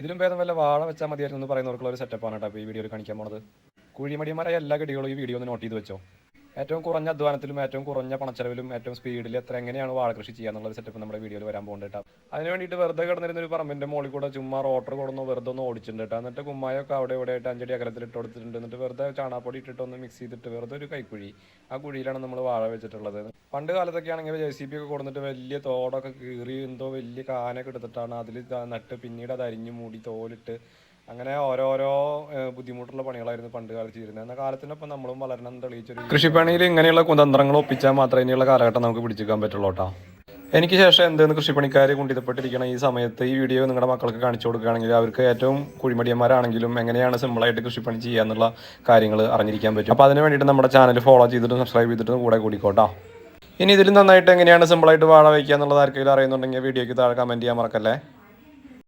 ഇതിലും ഭേദം വല്ല വാഴ വെച്ചാൽ മതിയായിരുന്നു എന്ന് പറയുന്നവർക്കുള്ള ഒരു സെറ്റപ്പാണ് കേട്ടോ ഈ വീഡിയോ കാണിക്കാൻ പോണത്. കുഴിമടിയന്മാരായ എല്ലാ ഗടികളും ഈ വീഡിയോ ഒന്ന് നോട്ട് ചെയ്ത് വെച്ചോ. ഏറ്റവും കുറഞ്ഞ അധ്വാനത്തിലും ഏറ്റവും കുറഞ്ഞ പണച്ചെലവിലും ഏറ്റവും സ്പീഡിൽ എത്ര എങ്ങനെയാണ് വാഴ കൃഷി ചെയ്യുക എന്നുള്ള സെറ്റപ്പ് നമ്മുടെ വീഡിയോയിൽ വരാൻ പോകുന്നുണ്ട് കേട്ടോ അതിന് വേണ്ടിയിട്ട് വെറുതെ കിടന്നിരുന്ന ഒരു പറമ്പിന്റെ മുകളിൽ കൂടെ ചുമ്മാ റോട്ടർ കൊടുന്ന് വെറുതെ ഒന്ന് ഓടിച്ചിട്ടുണ്ട് എന്നിട്ട് കുമ്മായൊക്കെ അവിടെ ഇവിടെ ആയിട്ട് അഞ്ചടി അകലത്തിൽ ഇട്ട് കൊടുത്തിട്ടുണ്ട്. എന്നിട്ട് വെറുതെ ചാണാപ്പൊടി ഇട്ടിട്ട് ഒന്ന് മിക്സ് ചെയ്തിട്ട് വെറുതെ ഒരു കൈക്കുഴി. ആ കുഴിയിലാണ് നമ്മൾ വാഴ വെച്ചിട്ടുള്ളത്. പണ്ട് കാലത്തൊക്കെ ആണെങ്കിൽ ജെ സി ബി ഒക്കെ കൊടുത്തിട്ട് വലിയ തോടൊക്കെ കീറി എന്തോ വലിയ കാനൊക്കെ എടുത്തിട്ടാണ് അതിൽ നട്ട് പിന്നീട് അത് അരിഞ്ഞു മൂടി തോലിട്ട് അങ്ങനെ ഓരോരോ ബുദ്ധിമുട്ടുള്ള പണികളായിരുന്നു പണ്ട് കാലത്ത് ചെയ്തിരുന്നത്. എന്ന കാലത്തിനൊപ്പം നമ്മളും വളരണം തെളിയിച്ചൊരു കൃഷിപ്പണിയിൽ ഇങ്ങനെയുള്ള കുതന്ത്രങ്ങൾ ഒപ്പിച്ചാൽ മാത്രമേ ഇനിയുള്ള കാലഘട്ടം നമുക്ക് പിടിച്ചെടുക്കാൻ പറ്റുള്ളൂ കേട്ടോ. എനിക്ക് ശേഷം എന്തെന്ന് കൃഷിപ്പണിക്കാർ കുണ്ടിതപ്പെട്ടിരിക്കണം ഈ സമയത്ത് ഈ വീഡിയോ നിങ്ങളുടെ മക്കൾക്ക് കാണിച്ചു കൊടുക്കുകയാണെങ്കിൽ അവർക്ക് ഏറ്റവും കുഴിമടിയന്മാരാണെങ്കിലും എങ്ങനെയാണ് സിമ്പിളായിട്ട് കൃഷിപ്പണി ചെയ്യുക എന്നുള്ള കാര്യങ്ങൾ അറിഞ്ഞിരിക്കാൻ പറ്റും. അപ്പോൾ അതിന് വേണ്ടിയിട്ട് നമ്മുടെ ചാനൽ ഫോളോ ചെയ്തിട്ടും സബ്സ്ക്രൈബ് ചെയ്തിട്ടും കൂടെ കൂടിക്കോട്ടോ. ഇനി ഇതിൽ നന്നായിട്ട് എങ്ങനെയാണ് സിമ്പിളായിട്ട് വാഴ വയ്ക്കുക എന്നുള്ളത് ആർക്കെങ്കിലും അറിയുന്നുണ്ടെങ്കിൽ വീഡിയോയ്ക്ക് താഴെ കമന്റ് ചെയ്യാൻ മറക്കല്ലേ.